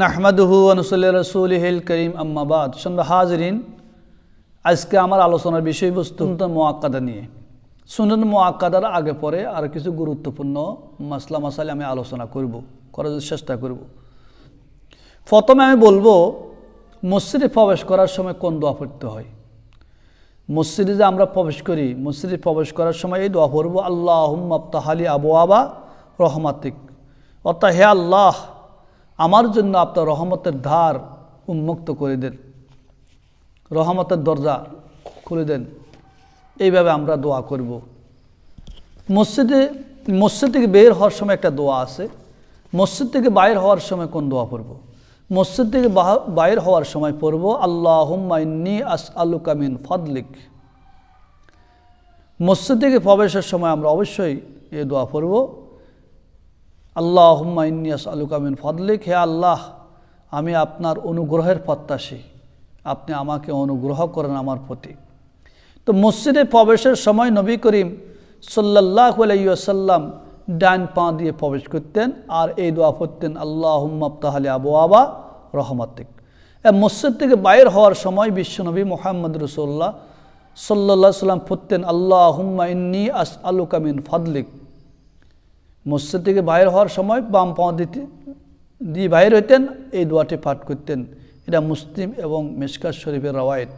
নাহমাদুহু আনুসল্লি রসুলহিল করিম আম্মাবাদ সুন্দর হাজরিন, আজকে আমার আলোচনার বিষয়বস্তু সুন্দর মোয়াক্কাদা নিয়ে। সুন্দর মোয়াক্কাদার আগে পরে আর কিছু গুরুত্বপূর্ণ মাসলা মাসালে আমি আলোচনা করব, করার চেষ্টা করব। প্রথমে আমি বলব, মসজিদে প্রবেশ করার সময় কোন দোয়া পড়তে হয়? মসজিদে যে আমরা প্রবেশ করি, মসজিদে প্রবেশ করার সময় এই দোয়া পড়ব আল্লাহ আবতাহালি আবু আবা রহমাতিক। অর্থাৎ, হে আল্লাহ আমার জন্য আপনার রহমতের ধার উন্মুক্ত করে দেন। রহমতের দরজা খুলে দেন। এইভাবে আমরা দোয়া করব। মসজিদে, মসজিদ থেকে বের হওয়ার সময় একটা দোয়া আছে। মসজিদ থেকে বাইর হওয়ার সময় কোন দোয়া পড়ব? মসজিদ থেকে বাইর হওয়ার সময় পড়ব আল্লাহ ইন্নি আস আলু কামিন ফদলিক। মসজিদ থেকে প্রবেশের সময় আমরা অবশ্যই এ দোয়া পড়ব। আল্লাহ ইন্নিয়াস আলু কামিন ফদলিক, হে আল্লাহ, আমি আপনার অনুগ্রহের প্রত্যাশী। আপনি আমাকে অনুগ্রহ করেন আমার প্রতি। তো মসজিদে প্রবেশের সময় নবী করিম সাল্লাহ আলাইসাল্লাম ডান পা দিয়ে প্রবেশ করতেন আর এই দোয়া পড়তেন আল্লাহ তাহলে আবু আবা রহমাতিক মসজিদ থেকে বাইর হওয়ার সময় বিশ্বনবী মোহাম্মদ রসোল্লাহ সাল্লাহ সাল্লাম পড়তেন আল্লাহ হুম্মা ইন্নি আস আলু কামিন ফদলিক। মসজিদ থেকে বাইর হওয়ার সময় বাম পা দিতে, দিয়ে বাইর হইতেন, এই দোয়াটি পাঠ করতেন। এটা মুসলিম এবং মেশকার শরীফের রওয়ায়ত।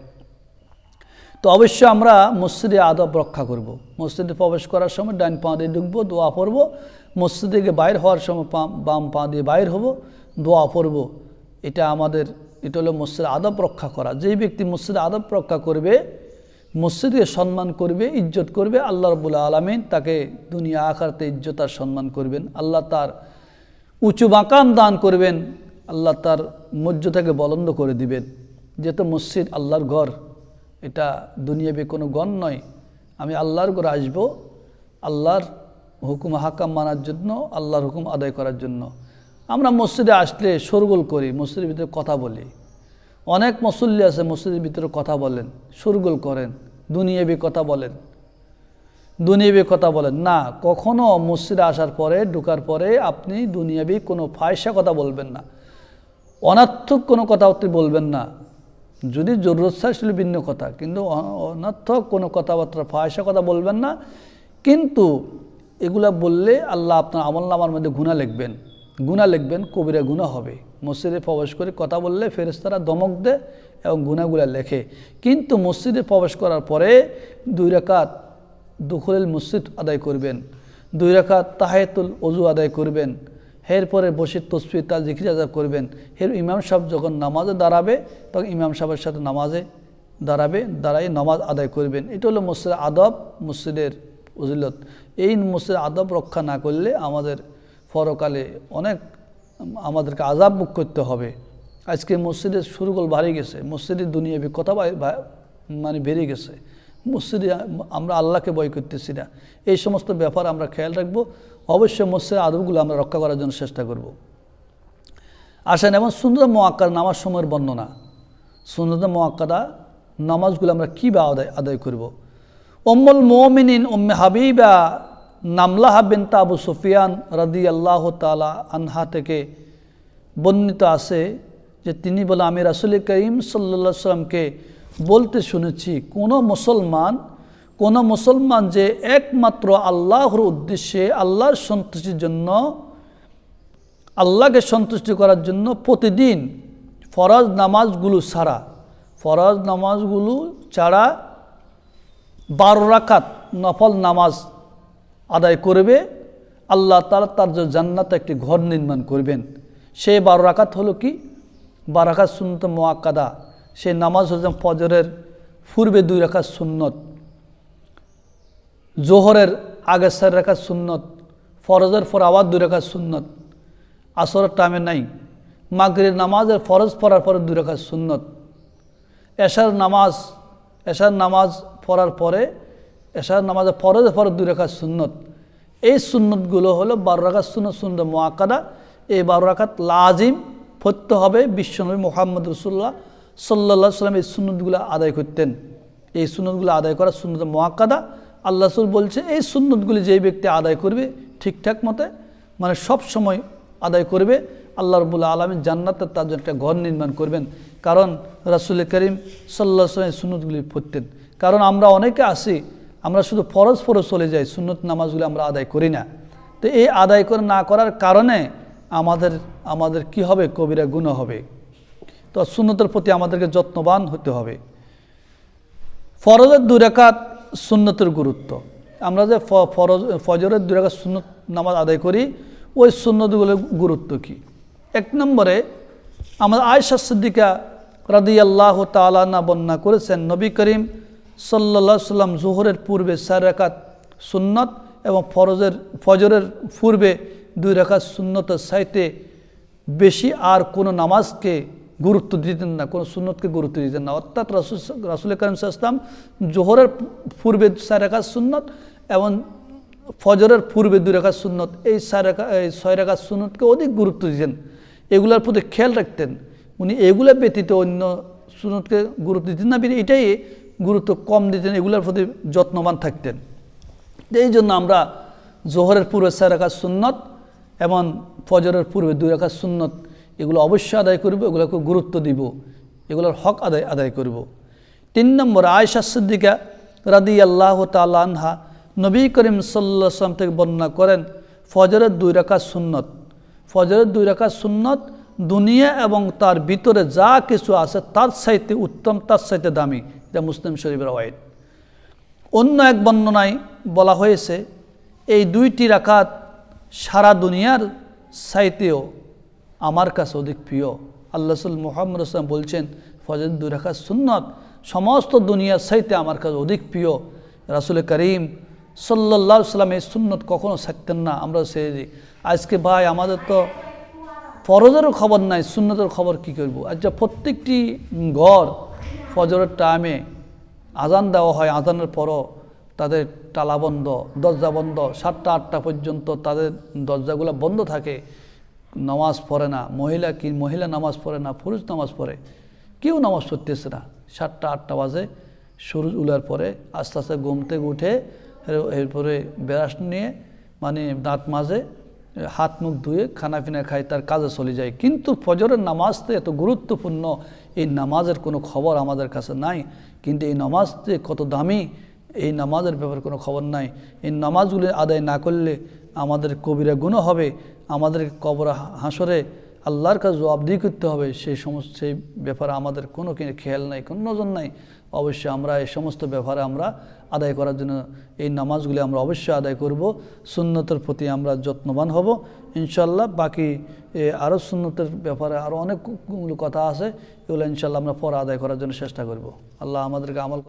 তো অবশ্যই আমরা মসজিদে আদব রক্ষা করব। মসজিদে প্রবেশ করার সময় ডান পা দিয়ে ঢুকবো, দোয়া পড়ব। মসজিদ থেকে বাইর হওয়ার সময় বাম পা দিয়ে বাইর হব, দোয়া পড়ব। এটা আমাদের, এটা হলো মসজিদে আদব রক্ষা করা। যেই ব্যক্তি মসজিদে আদব রক্ষা করবে মসজিদকে সম্মান করবে, ইজ্জত করবে, আল্লাহ রবুল্লা আলমিন তাকে দুনিয়া আকারতে ইজ্জত আর সম্মান করবেন। আল্লাহ তার উঁচু মাকাম দান করবেন, আল্লাহ তার মর্যাদাকে বলন্দ করে দিবেন। যেহেতু মসজিদ আল্লাহর ঘর, এটা দুনিয়াবে কোনো গণ নয়। আমি আল্লাহর ঘরে আসব, আল্লাহর হুকুম হাকাম মানার জন্য, আল্লাহর হুকুম আদায় করার জন্য। আমরা মসজিদে আসলে শোরগোল করি, মসজিদের ভিতরে কথা বলি। অনেক মুসল্লি আছে মসজিদের ভিতরে কথা বলেন শোরগোল করেন, দুনিয়াবি কথা বলেন, দুনিয়াবি কথা বলেন। না, কখনো মসজিদে আসার পরে, ঢুকার পরে আপনি দুনিয়াবি কোনো ফায়সা কথা বলবেন না। অনার্থক কোনো কথা আপনি বলবেন না। যদি জরুরত সেগুলো ভিন্ন কথা, কিন্তু অনার্থক কোনো কথাবার্তা ফায়সা কথা বলবেন না। কিন্তু এগুলা বললে আল্লাহ আপনার আমল নামার মধ্যে গুণা লিখবেন। গুণা লিখবেন, কবিরা গুণা হবে। মসজিদে প্রবেশ করে কথা বললে ফেরেস্তারা দমক দেয় এবং গুণাগুলা লেখে। কিন্তু মসজিদে প্রবেশ করার পরে দুই রাকাত দুখুলেল মসজিদ আদায় করবেন, দুই রাকাত তাহেতুল অজু আদায় করবেন, এরপরে বসে তসফি তার জিকির আদায় করবেন। এর ইমাম সাহেব যখন নামাজে দাঁড়াবে, তখন ইমাম সাহেবের সাথে নামাজে দাঁড়াবে দাঁড়াই নামাজ আদায় করবেন। এটা হলো মসজিদের আদব, মসজিদের উজিলত এই মসজিদের আদব রক্ষা না করলে আমাদের পরকালে অনেক আমাদেরকে আজাব বুক করতে হবে। আজকে মসজিদের সুরগোল বাড়ে গেছে, মসজিদের দুনিয়াবি কথা বা- বা- মানে বেড়ে গেছে। মসজিদে আমরা আল্লাহকে বয় করতেছি না। এই সমস্ত ব্যাপার আমরা খেয়াল রাখব। অবশ্যই মসজিদের আদবগুলো আমরা রক্ষা করার জন্য চেষ্টা করব। আসেন এবং সুন্দর মোয়াক্কার নামাজ সময়ের বর্ণনা। সুন্দর মোয়াক্কাদা নামাজগুলো আমরা কীভাবে আদায় আদায় করব? অম্মল মোমিনিন উম্মে হাবিবা নামলাহা বিনতা আবু সুফিয়ান রাদি আল্লাহ তালা আনহা থেকে বর্ণিত আছে যে তিনি বলে, আমি রাসুল করিম সাল্লা সাল্লামকে বলতে শুনেছি, কোনো মুসলমান কোনো মুসলমান যে একমাত্র আল্লাহর উদ্দেশ্যে আল্লাহর সন্তুষ্টির জন্য, আল্লাহকে সন্তুষ্টি করার জন্য প্রতিদিন ফরজ নামাজগুলো ছাড়া, ফরজ নামাজগুলো ছাড়া বারো রাকাত নফল নামাজ আদায় করবে, আল্লাহ তালা তার যে জান্নাত একটি ঘর নির্মাণ করবেন। সে বারো রাকাত হলো কি? বারো রাকাত সুন্নত মোয়াক্কাদা সেই নামাজ হচ্ছে ফজরের পূর্বে দুই রাকাত সুন্নত, জোহরের আগে চার রাকাত সুন্নত, ফরজের পর আবার দুই রাকাত সুন্নত, আসরের টাইমে নাই। মাগরির নামাজের ফরজ পড়ার পরে দুই রাকাত সুন্নত। এশার নামাজ এশার নামাজ পড়ার পরে এশার নামাজে ফরজে ফরজ দুই রাকাত সুন্নত। এই সুন্নতগুলো হলো বারো রাকাত সুন্নত সুন্নত মোয়াক্কাদা এই বারো রাকাত লাজিম, পড়তে হবে বিশ্বনবী মোহাম্মদ রসুল্লাহ সাল্লা সাল্লাম এই সুন্নতগুলো আদায় করতেন। এই সুন্নতগুলো আদায় করা সুন্নত মোয়াক্কাদা আল্লাহ রসুল বলছে, এই সুন্নতগুলি যেই ব্যক্তি আদায় করবে ঠিকঠাক মতে মানে সব সময় আদায় করবে, আল্লাহ রবুল্লা আলমী জান্নাতের তার জন্য একটা ঘর নির্মাণ করবেন। কারণ রাসুল করিম সাল্লা সুন্নতগুলি পড়তেন। কারণ আমরা অনেকে আসি আমরা শুধু ফরজ ফরজ চলে যাই, সুন্নত নামাজগুলি আমরা আদায় করি না। তো এই আদায় করে, না করার কারণে আমাদের আমাদের কি হবে? কবিরা গুণ হবে। তো সুন্নতের প্রতি আমাদেরকে যত্নবান হতে হবে। ফরজের দুই রেখাত সুন্নতের গুরুত্ব। আমরা যে ফরজ, ফজরের দুই রেখাত সুন্নত নামাজ আদায় করি, ওই সুন্নতগুলোর গুরুত্ব কি? এক নম্বরে, আমাদের আয়সা সিদ্দিকা রাদি আল্লাহ তালানা বন্যা করেছেন, নবী করিম সাল্লা সাল্লাম জোহরের পূর্বে চার রেখাত সুন্নত এবং ফরজের, ফজরের পূর্বে দুই রেখাত সুন্নতের সাইতে বেশি আর কোনো নামাজকে গুরুত্ব দিতেন না, কোনো সুন্নতকে গুরুত্ব দিতেন না। অর্থাৎ রাসুল রাসুল করিম ইসলাম জোহরের পূর্বে চার রেখা সুন্নত এবং ফজরের পূর্বে দুই রেখা সুন্নত, এই চার রেখা এই ছয় রেখা সুন্নতকে অধিক গুরুত্ব দিতেন। এগুলোর প্রতি খেয়াল রাখতেন। উনি এগুলো ব্যতীত অন্য সুন্নতকে গুরুত্ব দিতেন না। এটাই গুরুত্ব কম দিতেন, এগুলোর প্রতি যত্নবান থাকতেন। এই জন্য আমরা জোহরের পূর্বে চার রেখা সুন্নত এবং ফজরের পূর্বে দুই রেখা সুন্নত, এগুলো অবশ্যই আদায় করব, এগুলোকে গুরুত্ব দিব। এগুলোর হক আদায় আদায় করব। তিন নম্বর আয়সা সিদ্দিকা রাদি আল্লাহ তালহা নবী করিম সাল্লাম থেকে বর্ণনা করেন, ফজরের দুই রেখা সুন্নত। ফজরের দুই রেখা সুন্নত দুনিয়া এবং তার ভিতরে যা কিছু আছে, তার সাইতে উত্তম, তার সাইতে দামি। এটা মুসলিম শরীফের ওয়াইড অন্য এক বর্ণনায় বলা হয়েছে, এই দুইটি রাকাত সারা দুনিয়ার সাইতেও আমার কাছে অধিক প্রিয়। আল্লাহ সুল মোহাম্মদ ইসলাম বলছেন, ফজর দুই রাকাত সুন্নত, সমস্ত দুনিয়ার সাইতে আমার কাছে অধিক প্রিয়। রাসুল করিম সাল্লা সাল্লাম এই সুন্নত কখনো থাকতেন না। আমরা সে আজকে ভাই, আমাদের তো ফরজেরও খবর নাই, সুন্নতের খবর কি করব? আচ্ছা প্রত্যেকটি ঘর ফজরের টাইমে আজান দেওয়া হয়, আজানের পরও তাদের টালা বন্ধ, দরজা বন্ধ, সাতটা, আটটা পর্যন্ত তাদের দরজাগুলো বন্ধ থাকে। নামাজ পড়ে না, মহিলা কি, মহিলা নামাজ পড়ে না, পুরুষ নামাজ পড়ে? কেউ নামাজ পড়তেছে না। সাতটা, আটটা বাজে, সূর্য উলার পরে আস্তে আস্তে ঘুম থেকে উঠে এরপরে বেরাস নিয়ে মানে দাঁত মাঝে হাত মুখ ধুয়ে খানা পিনা খায়, তার কাজে চলে যায়। কিন্তু ফজরের নামাজ তো এত গুরুত্বপূর্ণ এই নামাজের কোনো খবর আমাদের কাছে নাই, কিন্তু এই নামাজ যে কত দামি, এই নামাজের ব্যাপারে কোনো খবর নাই। এই নামাজগুলি আদায় না করলে আমাদের কবিরা গুণ হবে, আমাদের কবরা হাসরে আল্লাহর কাছে জবাবদিহি করতে হবে। সেই সমস্ত, সেই ব্যাপারে আমাদের কোনো খেয়াল নাই, কোনো নজর নাই। অবশ্যই আমরা এই সমস্ত ব্যাপারে আমরা আদায় করার জন্য এই নামাজগুলি আমরা অবশ্যই আদায় করব। সুন্নতের প্রতি আমরা যত্নবান হব। ইনশাল্লাহ বাকি আরও সুন্নতের ব্যাপারে আরও অনেকগুলো কথা আছে। এগুলো ইনশাল্লাহ আমরা পরে আদায় করার জন্য চেষ্টা করব। আল্লাহ আমাদেরকে আমল